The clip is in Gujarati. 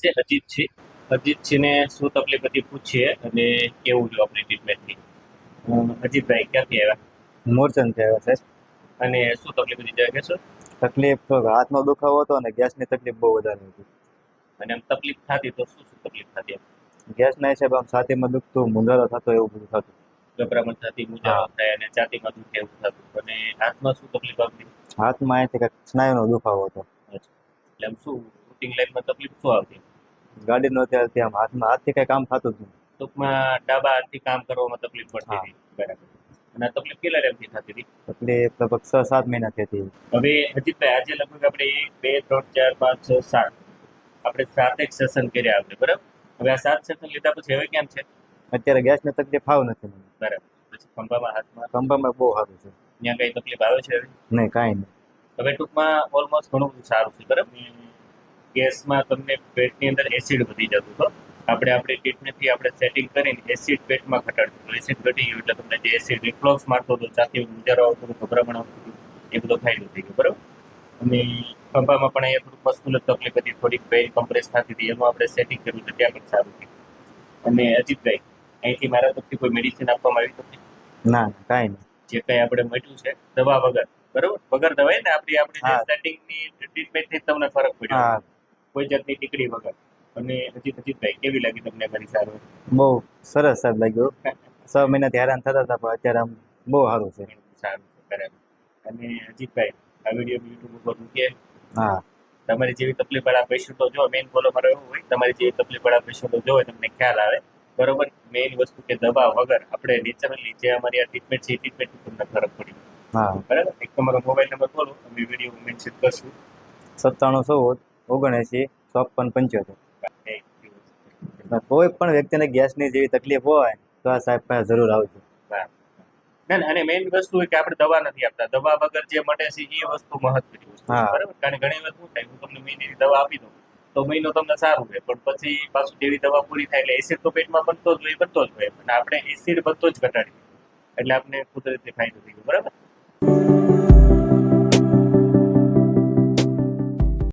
છે અજીત છે. અજીત છે ને શું તકલીફ હતી પૂછીએ અને કેવું જો આપણી ટ્રીટમેન્ટથી અજીતભાઈ ક્યાંથી આવ્યા? મોરચંદથી આવ્યા સાહેબ અને શું તકલીફ હતી જરા કહેશો તકલીફ તો હાથનો દુખાવો હતો અને ગેસની તકલીફ બહુ વધારે હતી. અને આમ તકલીફ થતી તો શું શું તકલીફ થતી ગેસના હિસાબે આમ છાતીમાં દુખતું મુંજારો થતો એવું બધું થતું. ગભરામણ થતી મુજારો થાય અને છાતીમાં દુખે એવું થતું. અને હાથમાં શું તકલીફ આવતી? હાથમાં અહીંથી કંઈક સ્નાયુનો દુખાવો હતો. એટલે આમ શું રૂટિંગ લાઈફમાં તકલીફ શું આવતી? ગાડીનો અત્યારથી આમ હાથમાં હાથથી કંઈ કામ થતું જ નહીં. ટૂંકમાં ડાબા હાથથી કામ કરવામાં તકલીફ પડતી હતી. બરાબર. અને તકલીફ કેટલા ટાઈમથી થતી હતી? તકલીફ લગભગ છ સાત મહિના થતી હવે અજીતભાઈ આજે લગભગ આપણે એક બે ત્રણ ચાર પાંચ છ સાત આપણે સાતેક સેશન કર્યા આપણે બરાબર? હવે આ સાત સેશન લીધા પછી હવે કેમ છે? અત્યારે ગેસની તકલીફ આવ નથી. બરાબર. પછી ખંભામાં હાથમાં? ખંભામાં બહુ સારું છે. ત્યાં કઈ તકલીફ આવે છે નહીં કાંઈ નહીં. હવે ટૂંકમાં ઓલમોસ્ટ ઘણું બધું સારું છે બરાબર? ગેસમાં તમને પેટની અંદર એસિડ વધી જતું હતો. આપણે આપણી ટ્રીટમેન્ટથી આપણે સેટિંગ કરીને એસિડ પેટમાં ઘટાડતું એસિડ ઘટી ગયું એટલે તમને જે એસિડ રિફ્લોક્સ મારતો હતો ચાથી ગુજારો આવતો ગભરામણ આવતું એ બધો ફાયદો થઈ ગયો બરાબર? અને ખંભામાં પણ અહીંયા થોડુંક મસ્કુલર તકલીફ હતી થોડીક પેઇન કમ્પ્રેસ થતી હતી એનું આપણે સેટિંગ કર્યું તો ત્યાં પણ સારું થયું. અને અજીતભાઈ અહીંથી મારા તરફથી કોઈ મેડિસિન આપવામાં આવી હતી ના કાંઈ નહીં. જે કંઈ આપણે મટ્યું છે દવા વગર બરોબર? વગર દવાઈ ને આપણી આપણી. સેટિંગની ટ્રીટમેન્ટથી તમને ફરક પડ્યો. કોઈ જાતની ટીકડી વગર. અને અજીત અજીતભાઈ કેવી લાગી તમને ઘણી સારું? બહુ સરસ સાહેબ લાગ્યું. છ મહિનાથી હેરાન થતા હતા પણ અત્યારે આમ બહુ સારું છે. સારું બરાબર. અને અજીતભાઈ આ વીડિયો યુટ્યુબ ઉપર મૂકીએ. હા. તમારી જેવી તકલીફ વાળા પેશન્ટો જો મેઇન બોલો મારો એવું હોય તમારી જેવી તકલીફ વાળા પેશન્ટો જો તમને ખ્યાલ આવે. બરોબર? મેઇન વસ્તુ કે દવા વગર આપણે નેચરલી જે અમારી આ ટ્રીટમેન્ટ છે એ ટ્રીટમેન્ટ તમને ફરક પડી હા. બરાબર? એક તમારો મોબાઈલ નંબર બોલો અમે વીડિયો મેન્શન કરશું. સત્તાણું ચૌદ. ઓગણએંસી ચોપન પંચોતેર. કોઈ પણ વ્યક્તિને ગેસની જેવી તકલીફ હોય તો આ સાહેબ પાસે જરૂર આવજો. ના ના અને મેઇન વસ્તુ એ કે આપણે દવા નથી આપતા. દવા વગર જે મટે છે એ વસ્તુ મહત્વની વસ્તુ બરાબર? કારણ કે ઘણી વાર શું થાય હું તમને મહિનાની દવા આપી દઉં તો મહિનો તમને સારું રહે. પણ પછી પાછું જેવી દવા પૂરી થાય એટલે એસિડ તો પેટમાં બનતો જ હોય બનતો જ હોય. અને આપણે એસિડ બનતો જ ઘટાડી એટલે આપણે કુદરતી ફાયદો થઈ ગયો બરાબર?